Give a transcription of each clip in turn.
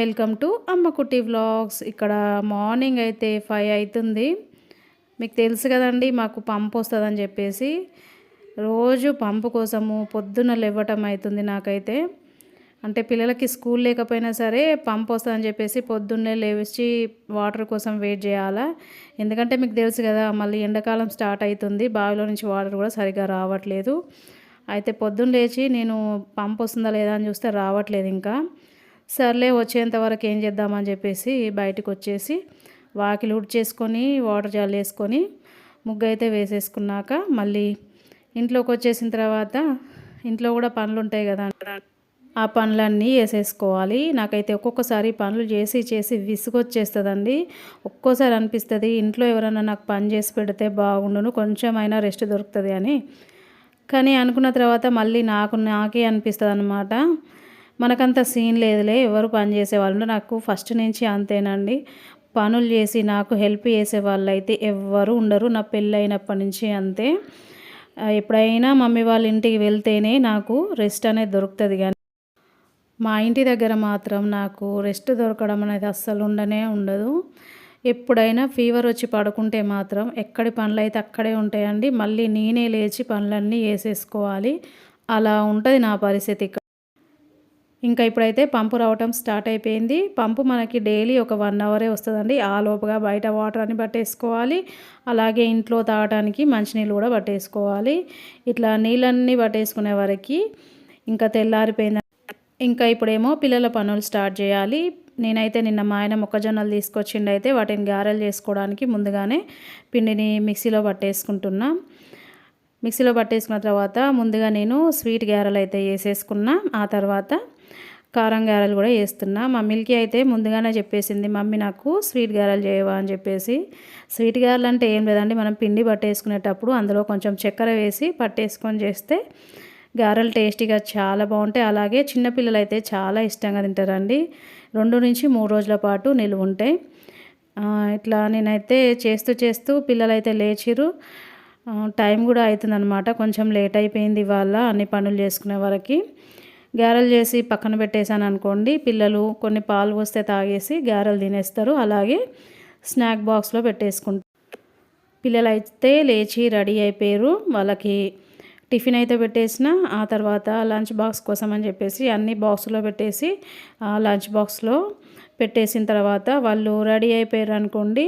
Welcome to అమ్మ కుట్టి vlogs. ఇక్కడ మార్నింగ్ అయితే ఫైవ్ అవుతుంది. మీకు తెలుసు కదండి మాకు పంపు వస్తుందని చెప్పేసి రోజు పంపు కోసము పొద్దున్న లేవటం అవుతుంది నాకైతే. అంటే పిల్లలకి స్కూల్ లేకపోయినా సరే పంప్ వస్తుందని చెప్పేసి పొద్దున్నే లేచి వాటర్ కోసం వెయిట్ చేయాలా. ఎందుకంటే మీకు తెలుసు కదా మళ్ళీ ఎండాకాలం స్టార్ట్ అవుతుంది బావిలో నుంచి వాటర్ కూడా సరిగా రావట్లేదు. అయితే పొద్దున్న లేచి నేను పంప్ వస్తుందా లేదా అని చూస్తే రావట్లేదు ఇంకా. సర్లే వచ్చేంత వరకు ఏం చేద్దామని చెప్పేసి బయటకు వచ్చేసి వాకిలు చేసుకొని వాటర్ జాలు వేసుకొని ముగ్గు అయితే వేసేసుకున్నాక మళ్ళీ ఇంట్లోకి వచ్చేసిన తర్వాత ఇంట్లో కూడా పనులు ఉంటాయి కదా ఆ పనులన్నీ వేసేసుకోవాలి. నాకైతే ఒక్కొక్కసారి పనులు చేసి చేసి విసుగొచ్చేస్తుందండి. ఒక్కోసారి అనిపిస్తుంది ఇంట్లో ఎవరైనా నాకు పని చేసి పెడితే బాగుండును కొంచెం అయినా రెస్ట్ దొరుకుతుంది అని. కానీ అనుకున్న తర్వాత మళ్ళీ నాకు నాకే అనిపిస్తుంది అనమాట మనకంత సీన్ లేదులే ఎవరు పని చేసేవాళ్ళు. నాకు ఫస్ట్ నుంచి అంతేనండి. పనులు చేసి నాకు హెల్ప్ చేసే వాళ్ళు అయితే ఎవ్వరు ఉండరు నా పెళ్ళైనప్పటి నుంచి అంతే. ఎప్పుడైనా మమ్మీ వాళ్ళ ఇంటికి వెళ్తేనే నాకు రెస్ట్ అనేది దొరుకుతుంది కానీ మా ఇంటి దగ్గర మాత్రం నాకు రెస్ట్ దొరకడం అనేది అస్సలు ఉండనే ఉండదు. ఎప్పుడైనా ఫీవర్ వచ్చి పడుకుంటే మాత్రం ఎక్కడి పనులు అయితే అక్కడే ఉంటాయండి మళ్ళీ నేనే లేచి పనులన్నీ వేసేసుకోవాలి అలా ఉంటుంది నా పరిస్థితి ఇంకా ఇప్పుడైతే పంపు రావటం స్టార్ట్ అయిపోయింది. పంపు మనకి డైలీ ఒక వన్ అవరే వస్తుందండి. ఆ లోపుగా బయట వాటర్ అని పట్టేసుకోవాలి. అలాగే ఇంట్లో తాగడానికి మంచినీళ్ళు కూడా పట్టేసుకోవాలి. ఇట్లా నీళ్ళన్నీ పట్టేసుకునే వరకు ఇంకా తెల్లారిపోయింది. ఇంకా ఇప్పుడేమో పిల్లల పనులు స్టార్ట్ చేయాలి. నేనైతే నిన్న మా ఆయన మొక్కజొన్నలు తీసుకొచ్చిండు అయితే వాటిని గారెలు చేసుకోవడానికి ముందుగానే పిండిని మిక్సీలో పట్టేసుకుంటున్నా. మిక్సీలో పట్టేసుకున్న తర్వాత ముందుగా నేను స్వీట్ గారెలు అయితే వేసేసుకున్నా. ఆ తర్వాత కారం గారెలు కూడా వేస్తున్నా మమ్మీలకి అయితే ముందుగానే చెప్పేసింది మమ్మీ నాకు స్వీట్ గారెలు చేయవా? అని చెప్పేసి. స్వీట్ గారెలు అంటే ఏం లేదండి మనం పిండి పట్టేసుకునేటప్పుడు అందులో కొంచెం చక్కెర వేసి పట్టేసుకొని చేస్తే గారెలు టేస్టీగా చాలా బాగుంటాయి. అలాగే చిన్నపిల్లలు అయితే చాలా ఇష్టంగా తింటారండి. రెండు నుంచి మూడు రోజుల పాటు నిలువ ఉంటాయి. ఇట్లా నేనైతే చేస్తూ చేస్తూ పిల్లలు అయితే లేచిరు టైం కూడా అవుతుందనమాట కొంచెం లేట్ అయిపోయింది ఇవాళ అన్ని పనులు చేసుకునే వరకు. గారెలు చేసి పక్కన పెట్టేశాను అనుకోండి. పిల్లలు కొన్ని పాలు పోస్తే తాగేసి గారెలు తినేస్తారు. అలాగే స్నాక్ బాక్స్లో పెట్టేసుకుంటారు పిల్లలు అయితే లేచి రెడీ అయిపోయారు. వాళ్ళకి టిఫిన్ అయితే పెట్టేసిన ఆ తర్వాత లంచ్ బాక్స్ కోసం అని చెప్పేసి అన్ని బాక్స్లో పెట్టేసి లంచ్ బాక్స్లో పెట్టేసిన తర్వాత వాళ్ళు రెడీ అయిపోయారు అనుకోండి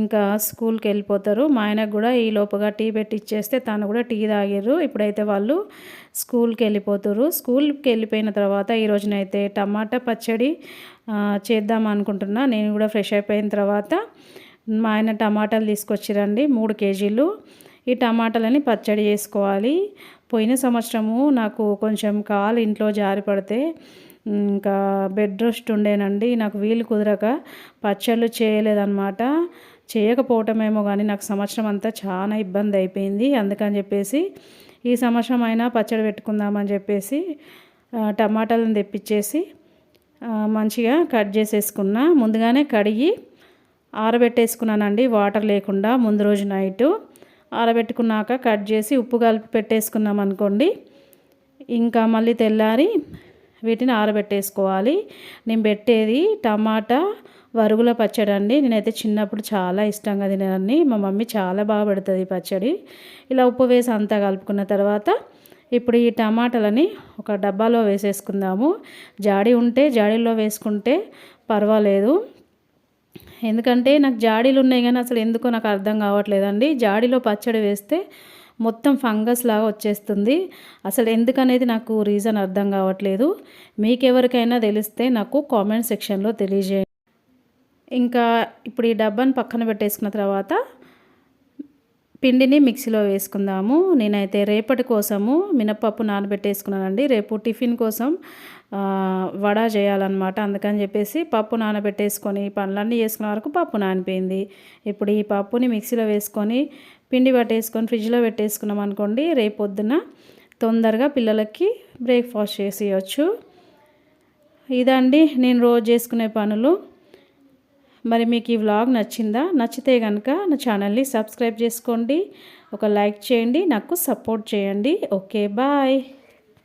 ఇంకా స్కూల్కి వెళ్ళిపోతారు. మా ఆయనకు కూడా ఈ లోపుగా టీ పెట్టి ఇచ్చేస్తే తను కూడా టీ తాగారు ఇప్పుడైతే వాళ్ళు స్కూల్కి వెళ్ళిపోతారు. స్కూల్కి వెళ్ళిపోయిన తర్వాత ఈ రోజునైతే టమాటా పచ్చడి చేద్దాం అనుకుంటున్నా. నేను కూడా ఫ్రెష్ అయిపోయిన తర్వాత మా ఆయన టమాటాలు తీసుకొచ్చిరండి మూడు కేజీలు. ఈ టమాటాలని పచ్చడి చేసుకోవాలి. పోయిన సంవత్సరము నాకు కొంచెం కాలు ఇంట్లో జారి పడితే ఇంకా బెడ్ రెస్ట్ ఉండేనండి. నాకు వీలు కుదరక పచ్చళ్ళు చేయలేదన్నమాట. చేయకపోవటమేమో కానీ నాకు సంవత్సరం అంతా చాలా ఇబ్బంది అయిపోయింది. అందుకని చెప్పేసి ఈ సంవత్సరం అయినా పచ్చడి పెట్టుకుందామని చెప్పేసి టమాటాలను తెప్పించేసి మంచిగా కట్ చేసేసుకున్నా. ముందుగానే కడిగి ఆరబెట్టేసుకున్నానండి. వాటర్ లేకుండా ముందు రోజు నైటు ఆరబెట్టుకున్నాక కట్ చేసి ఉప్పు కలిపి పెట్టేసుకున్నాం అనుకోండి ఇంకా మళ్ళీ తెల్లారి వీటిని ఆరబెట్టేసుకోవాలి. నేను పెట్టేది టమాటా వరుగుల పచ్చడి అండి. నేనైతే చిన్నప్పుడు చాలా ఇష్టంగా తినేదాన్ని. మా మమ్మీ చాలా బాగా పెడుతుంది పచ్చడి. ఇలా ఉప్పు వేసి అంతా కలుపుకున్న తర్వాత ఇప్పుడు ఈ టమాటాలని ఒక డబ్బాలో వేసేసుకుందాము. జాడి ఉంటే జాడీలో వేసుకుంటే పర్వాలేదు. ఎందుకంటే నాకు జాడీలు ఉన్నాయి కానీ అసలు ఎందుకో నాకు అర్థం కావట్లేదండి. జాడీలో పచ్చడి వేస్తే మొత్తం ఫంగస్ లాగా వచ్చేస్తుంది. అసలు ఎందుకనేది నాకు రీజన్ అర్థం కావట్లేదు. మీకు ఎవరికైనా తెలిస్తే నాకు కామెంట్ సెక్షన్లో తెలియజేయండి. ఇంకా ఇప్పుడు ఈ డబ్బాని పక్కన పెట్టేసుకున్న తర్వాత పిండిని మిక్సీలో వేసుకుందాము. నేనైతే రేపటి కోసము మినపప్పు నానబెట్టేసుకున్నానండి. రేపు టిఫిన్ కోసం వడ చేయాలన్నమాట. అందుకని చెప్పేసి పప్పు నానబెట్టేసుకొని పనులన్నీ చేసుకున్న వరకు పప్పు నానిపోయింది. ఇప్పుడు ఈ పప్పుని మిక్సీలో వేసుకొని పిండి పట్టేసుకొని ఫ్రిడ్జ్లో పెట్టేసుకున్నాం అనుకోండి రేపు పొద్దున తొందరగా పిల్లలకి బ్రేక్ఫాస్ట్ చేసేయచ్చు ఇదండి నేను రోజు చేసుకునే పనులు. మరి మీకు ఈ వ్లాగ్ నచ్చిందా? నచ్చితే కనుక నా ఛానల్ని సబ్స్క్రైబ్ చేసుకోండి ఒక లైక్ చేయండి నాకు సపోర్ట్ చేయండి. Okay bye.